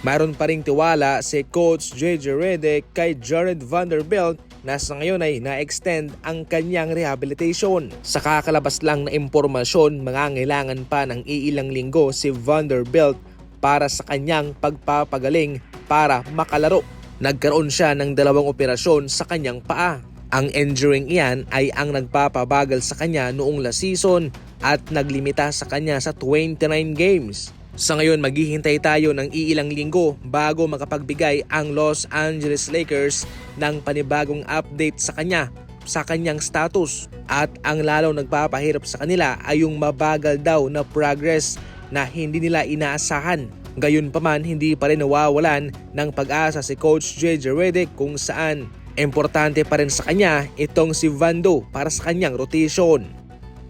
Mayroon pa ring tiwala si Coach JJ Redick kay Jared Vanderbilt na sa ngayon ay na-extend ang kanyang rehabilitation. Sa kakalabas lang na impormasyon, mangangailangan pa ng iilang linggo si Vanderbilt para sa kanyang pagpapagaling para makalaro. Nagkaroon siya ng dalawang operasyon sa kanyang paa. Ang injuring iyan ay ang nagpapabagal sa kanya noong last season at naglimita sa kanya sa 29 games. Sa ngayon maghihintay tayo ng iilang linggo bago makapagbigay ang Los Angeles Lakers ng panibagong update sa kanya sa kanyang status at ang lalong nagpapahirap sa kanila ay yung mabagal daw na progress na hindi nila inaasahan. Gayunpaman hindi pa rin nawawalan ng pag-asa si Coach JJ Redick kung saan importante pa rin sa kanya itong si Vando para sa kanyang rotation.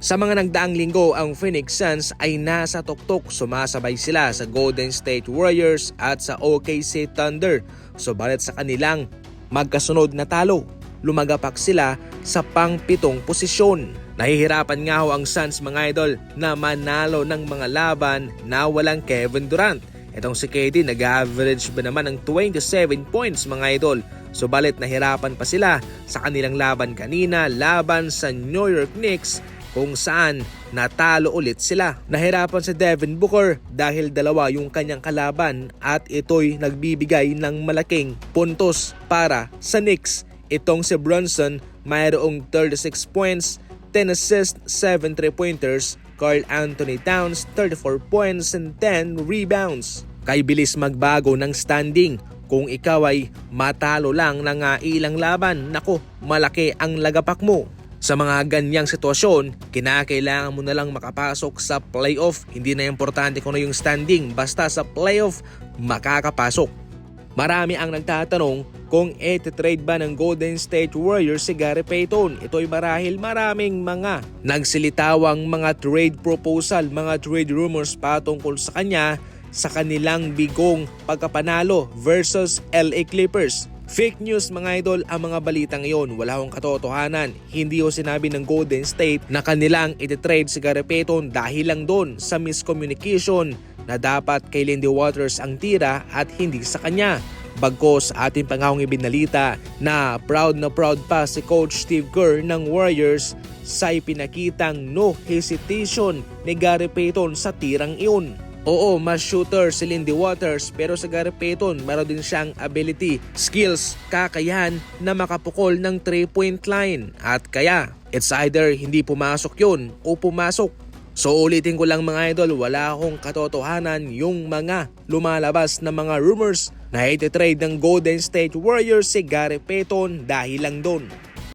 Sa mga nagdaang linggo, ang Phoenix Suns ay nasa tuktok. Sumasabay sila sa Golden State Warriors at sa OKC Thunder. Subalit sa kanilang magkasunod na talo, lumagapak sila sa pang-pitong posisyon. Nahihirapan nga ho ang Suns mga idol na manalo ng mga laban na walang Kevin Durant. Itong si KD nag-average ba naman ng 27 points mga idol. Subalit nahirapan pa sila sa kanilang laban kanina laban sa New York Knicks kung saan natalo ulit sila. Nahirapan si Devin Booker dahil dalawa yung kanyang kalaban at ito'y nagbibigay ng malaking puntos para sa Knicks. Itong si Brunson mayroong 36 points, 10 assists, 7 3-pointers, Carl Anthony Towns 34 points and 10 rebounds. Kay bilis magbago ng standing kung ikaw ay matalo lang ng ah, ilang laban, nako, malaki ang lagapak mo. Sa mga ganyang sitwasyon, kinakailangan mo na lang makapasok sa playoff. Hindi na importante kung ano yung standing, basta sa playoff, makakapasok. Marami ang nagtatanong kung etitrade ba ng Golden State Warriors si Gary Payton. Ito'y marahil maraming mga nagsilitawang mga trade proposal, mga trade rumors patungkol sa kanya sa kanilang bigong pagkapanalo versus LA Clippers. Fake news mga idol ang mga balitang iyon. Wala akong katotohanan. Hindi ho sinabi ng Golden State na kanilang ititrade si Gary Payton dahil lang doon sa miscommunication na dapat kay Lindy Waters ang tira at hindi sa kanya. Bagkos ating pangahong ibinalita na proud na proud pa si Coach Steve Kerr ng Warriors sa ipinakitang no hesitation ni Gary Payton sa tirang iyon. Oo, mas shooter si Lindy Waters pero sa Gary Payton meron din siyang ability, skills, kakayahan na makapukol ng 3-point line. At kaya, it's either hindi pumasok yun o pumasok. So ulitin ko lang mga idol, wala akong katotohanan yung mga lumalabas na mga rumors na ititrade ng Golden State Warriors si Gary Payton dahil lang doon.